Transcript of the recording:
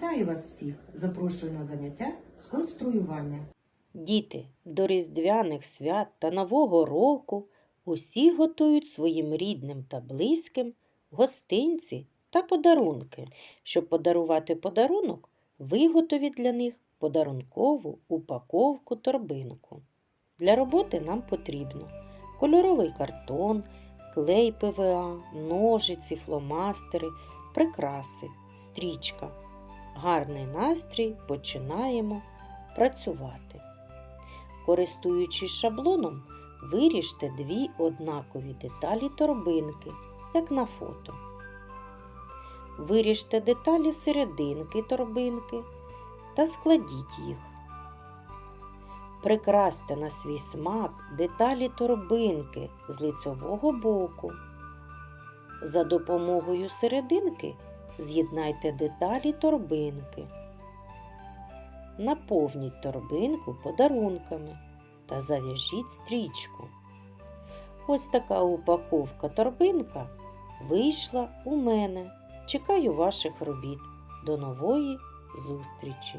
Вітаю вас всіх! Запрошую на заняття з конструювання. Діти, до Різдвяних свят та Нового року усі готують своїм рідним та близьким гостинці та подарунки. Щоб подарувати подарунок, виготовіть для них подарункову упаковку торбинку. Для роботи нам потрібно кольоровий картон, клей ПВА, ножиці, фломастери, прикраси, стрічка. Гарний настрій починаємо працювати. Користуючись шаблоном, виріжте дві однакові деталі торбинки, як на фото. Виріжте деталі серединки торбинки та складіть їх. Прикрасьте на свій смак деталі торбинки з лицьового боку. За допомогою серединки з'єднайте деталі торбинки. Наповніть торбинку подарунками та зав'яжіть стрічку. Ось така упаковка торбинка вийшла у мене. Чекаю ваших робіт. До нової зустрічі!